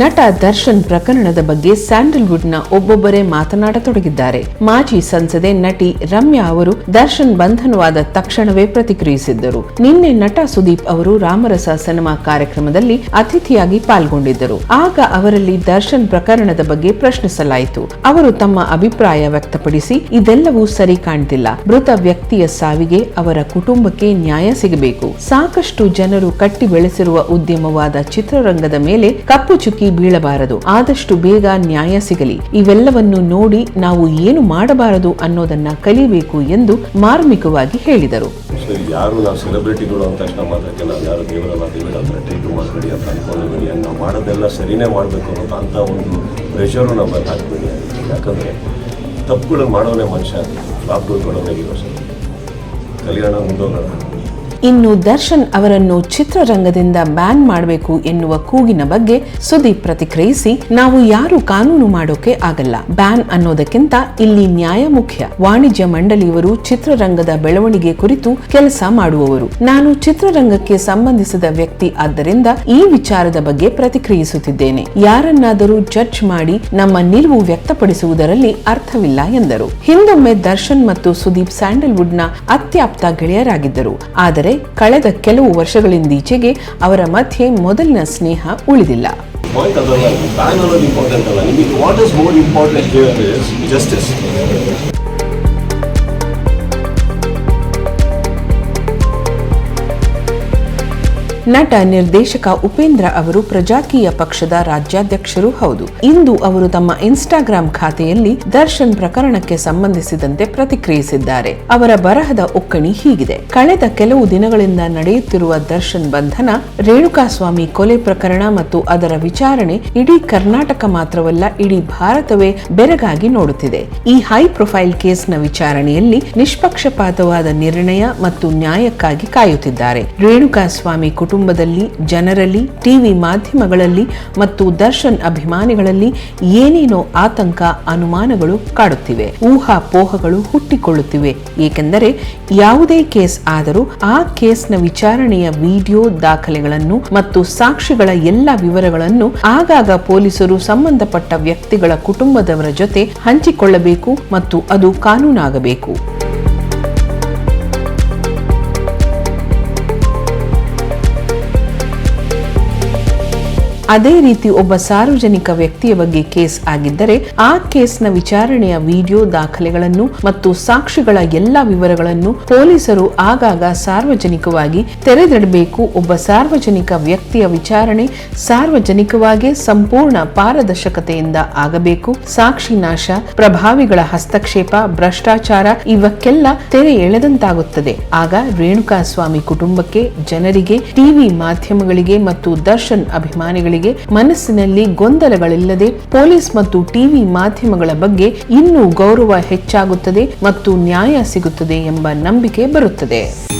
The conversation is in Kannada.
ನಟ ದರ್ಶನ್ ಪ್ರಕರಣದ ಬಗ್ಗೆ ಸ್ಯಾಂಡಲ್ವುಡ್ನ ಒಬ್ಬೊಬ್ಬರೇ ಮಾತನಾಡತೊಡಗಿದ್ದಾರೆ. ಮಾಜಿ ಸಂಸದೆ ನಟಿ ರಮ್ಯಾ ಅವರು ದರ್ಶನ್ ಬಂಧನವಾದ ತಕ್ಷಣವೇ ಪ್ರತಿಕ್ರಿಯಿಸಿದ್ದರು. ನಿನ್ನೆ ನಟ ಸುದೀಪ್ ಅವರು ರಾಮರಸ ಸಿನಿಮಾ ಕಾರ್ಯಕ್ರಮದಲ್ಲಿ ಅತಿಥಿಯಾಗಿ ಪಾಲ್ಗೊಂಡಿದ್ದರು. ಆಗ ಅವರಲ್ಲಿ ದರ್ಶನ್ ಪ್ರಕರಣದ ಬಗ್ಗೆ ಪ್ರಶ್ನಿಸಲಾಯಿತು. ಅವರು ತಮ್ಮ ಅಭಿಪ್ರಾಯ ವ್ಯಕ್ತಪಡಿಸಿ, ಇದೆಲ್ಲವೂ ಸರಿ ಕಾಣ್ತಿಲ್ಲ. ಮೃತ ವ್ಯಕ್ತಿಯ ಸಾವಿಗೆ ಅವರ ಕುಟುಂಬಕ್ಕೆ ನ್ಯಾಯ ಸಿಗಬೇಕು. ಸಾಕಷ್ಟು ಜನರು ಕಟ್ಟಿ ಬೆಳೆಸಿರುವ ಉದ್ಯಮವಾದ ಚಿತ್ರರಂಗದ ಮೇಲೆ ಕಪ್ಪು ಚುಕ್ಕಿ ಬೀಳಬಾರದು. ಆದಷ್ಟು ಬೇಗ ನ್ಯಾಯ ಸಿಗಲಿ. ಇವೆಲ್ಲವನ್ನು ನೋಡಿ ನಾವು ಏನು ಮಾಡಬಾರದು ಅನ್ನೋದನ್ನ ಕಲಿಬೇಕು ಎಂದು ಮಾರ್ಮಿಕವಾಗಿ ಹೇಳಿದರು. ಯಾರು ನಾವು ಸೆಲೆಬ್ರಿಟಿಗಳು ಅಂತ ತಕ್ಷಣ ಮಾತ್ರಕ್ಕೆ ನಾವು ಯಾರು ದೇವರಲ್ಲ ದೇವರ ಹತ್ರ ಟೇಕ್ ಮಾಡಬೇಡಿ ಅಂತ ಅಂದ್ಕೊಂಡಿಬೇಡಿ ನಾವು ಮಾಡೋದೆಲ್ಲ ಸರಿನೇ ಮಾಡಬೇಕು ಅನ್ನೋ ಅಂತ ಒಂದು ಪ್ರೆಷರು ನಮ್ಮ ಹಾಕ್ಬೇಡಿ. ಯಾಕಂದರೆ ತಪ್ಪುಗಳು ಮಾಡೋನೇ ಮನುಷ್ಯ ಫ್ಲಾಪ್ಗಳು ಕೊಡೋನೇ ಇರೋ ಸರ್. ಕಲಿಯೋಣ ಮುಂದೋಗೋಣ. ಇನ್ನು ದರ್ಶನ್ ಅವರನ್ನು ಚಿತ್ರರಂಗದಿಂದ ಬ್ಯಾನ್ ಮಾಡಬೇಕು ಎನ್ನುವ ಕೂಗಿನ ಬಗ್ಗೆ ಸುದೀಪ್ ಪ್ರತಿಕ್ರಿಯಿಸಿ, ನಾವು ಯಾರು ಕಾನೂನು ಮಾಡೋಕೆ ಆಗಲ್ಲ. ಬ್ಯಾನ್ ಅನ್ನೋದಕ್ಕಿಂತ ಇಲ್ಲಿ ನ್ಯಾಯ ಮುಖ್ಯ. ವಾಣಿಜ್ಯ ಮಂಡಳಿಯವರು ಚಿತ್ರರಂಗದ ಬೆಳವಣಿಗೆ ಕುರಿತು ಕೆಲಸ ಮಾಡುವವರು. ನಾನು ಚಿತ್ರರಂಗಕ್ಕೆ ಸಂಬಂಧಿಸಿದ ವ್ಯಕ್ತಿ ಆದ್ದರಿಂದ ಈ ವಿಚಾರದ ಬಗ್ಗೆ ಪ್ರತಿಕ್ರಿಯಿಸುತ್ತಿದ್ದೇನೆ. ಯಾರನ್ನಾದರೂ ಜಡ್ಜ್ ಮಾಡಿ ನಮ್ಮ ನಿಲುವು ವ್ಯಕ್ತಪಡಿಸುವುದರಲ್ಲಿ ಅರ್ಥವಿಲ್ಲ ಎಂದರು. ಹಿಂದೊಮ್ಮೆ ದರ್ಶನ್ ಮತ್ತು ಸುದೀಪ್ ಸ್ಯಾಂಡಲ್ವುಡ್ನ ಅತ್ಯಾಪ್ತ ಗೆಳೆಯರಾಗಿದ್ದರು. ಆದರೆ ಕಳೆದ ಕೆಲವು ವರ್ಷಗಳಿಂದೀಚೆಗೆ ಅವರ ಮಧ್ಯೆ ಮೊದಲಿನ ಸ್ನೇಹ ಉಳಿದಿಲ್ಲ ನಟ ನಿರ್ದೇಶಕ ಉಪೇಂದ್ರ ಅವರು ಪ್ರಜಾಕೀಯ ಪಕ್ಷದ ರಾಜ್ಯಾಧ್ಯಕ್ಷರು ಹೌದು. ಇಂದು ಅವರು ತಮ್ಮ ಇನ್ಸ್ಟಾಗ್ರಾಂ ಖಾತೆಯಲ್ಲಿ ದರ್ಶನ್ ಪ್ರಕರಣಕ್ಕೆ ಸಂಬಂಧಿಸಿದಂತೆ ಪ್ರತಿಕ್ರಿಯಿಸಿದ್ದಾರೆ. ಅವರ ಬರಹದ ಒಕ್ಕಣಿ ಹೀಗಿದೆ. ಕಳೆದ ಕೆಲವು ದಿನಗಳಿಂದ ನಡೆಯುತ್ತಿರುವ ದರ್ಶನ್ ಬಂಧನ ರೇಣುಕಾಸ್ವಾಮಿ ಕೊಲೆ ಪ್ರಕರಣ ಮತ್ತು ಅದರ ವಿಚಾರಣೆ ಇಡೀ ಕರ್ನಾಟಕ ಮಾತ್ರವಲ್ಲ, ಇಡೀ ಭಾರತವೇ ಬೆರಗಾಗಿ ನೋಡುತ್ತಿದೆ. ಈ ಹೈ ಪ್ರೊಫೈಲ್ ಕೇಸ್ನ ವಿಚಾರಣೆಯಲ್ಲಿ ನಿಷ್ಪಕ್ಷಪಾತವಾದ ನಿರ್ಣಯ ಮತ್ತು ನ್ಯಾಯಕ್ಕಾಗಿ ಕಾಯುತ್ತಿದ್ದಾರೆ. ರೇಣುಕಾಸ್ವಾಮಿ ಕುಟುಂಬದಲ್ಲಿ, ಜನರಲ್ಲಿ, ಟಿವಿ ಮಾಧ್ಯಮಗಳಲ್ಲಿ ಮತ್ತು ದರ್ಶನ್ ಅಭಿಮಾನಿಗಳಲ್ಲಿ ಏನೇನೋ ಆತಂಕ, ಅನುಮಾನಗಳು ಕಾಡುತ್ತಿವೆ. ಊಹಾಪೋಹಗಳು ಹುಟ್ಟಿಕೊಳ್ಳುತ್ತಿವೆ. ಏಕೆಂದರೆ ಯಾವುದೇ ಕೇಸ್ ಆದರೂ ಆ ಕೇಸ್ನ ವಿಚಾರಣೆಯ ವಿಡಿಯೋ ದಾಖಲೆಗಳನ್ನು ಮತ್ತು ಸಾಕ್ಷಿಗಳ ಎಲ್ಲ ವಿವರಗಳನ್ನು ಆಗಾಗ ಪೊಲೀಸರು ಸಂಬಂಧಪಟ್ಟ ವ್ಯಕ್ತಿಗಳ ಕುಟುಂಬದವರ ಜೊತೆ ಹಂಚಿಕೊಳ್ಳಬೇಕು ಮತ್ತು ಅದು ಕಾನೂನಾಗಬೇಕು. ಅದೇ ರೀತಿ ಒಬ್ಬ ಸಾರ್ವಜನಿಕ ವ್ಯಕ್ತಿಯ ಬಗ್ಗೆ ಕೇಸ್ ಆಗಿದ್ದರೆ ಆ ಕೇಸ್ನ ವಿಚಾರಣೆಯ ವಿಡಿಯೋ ದಾಖಲೆಗಳನ್ನು ಮತ್ತು ಸಾಕ್ಷಿಗಳ ಎಲ್ಲ ವಿವರಗಳನ್ನು ಪೊಲೀಸರು ಆಗಾಗ ಸಾರ್ವಜನಿಕವಾಗಿ ತೆರೆದಿಡಬೇಕು. ಒಬ್ಬ ಸಾರ್ವಜನಿಕ ವ್ಯಕ್ತಿಯ ವಿಚಾರಣೆ ಸಾರ್ವಜನಿಕವಾಗಿ ಸಂಪೂರ್ಣ ಪಾರದರ್ಶಕತೆಯಿಂದ ಆಗಬೇಕು. ಸಾಕ್ಷಿ ನಾಶ, ಪ್ರಭಾವಿಗಳ ಹಸ್ತಕ್ಷೇಪ, ಭ್ರಷ್ಟಾಚಾರ ಇವಕ್ಕೆಲ್ಲ ತೆರೆ ಎಳೆದಂತಾಗುತ್ತದೆ. ಆಗ ರೇಣುಕಾಸ್ವಾಮಿ ಕುಟುಂಬಕ್ಕೆ ಜನರಿಗೆ, ಟಿವಿ ಮಾಧ್ಯಮಗಳಿಗೆ ಮತ್ತು ದರ್ಶನ್ ಅಭಿಮಾನಿಗಳಿಗೆ ಮನಸ್ಸಿನಲ್ಲಿ ಗೊಂದಲಗಳಿಲ್ಲದೆ ಪೊಲೀಸ್ ಮತ್ತು ಟಿವಿ ಮಾಧ್ಯಮಗಳ ಬಗ್ಗೆ ಇನ್ನೂ ಗೌರವ ಹೆಚ್ಚಾಗುತ್ತದೆ ಮತ್ತು ನ್ಯಾಯ ಸಿಗುತ್ತದೆ ಎಂಬ ನಂಬಿಕೆ ಬರುತ್ತದೆ.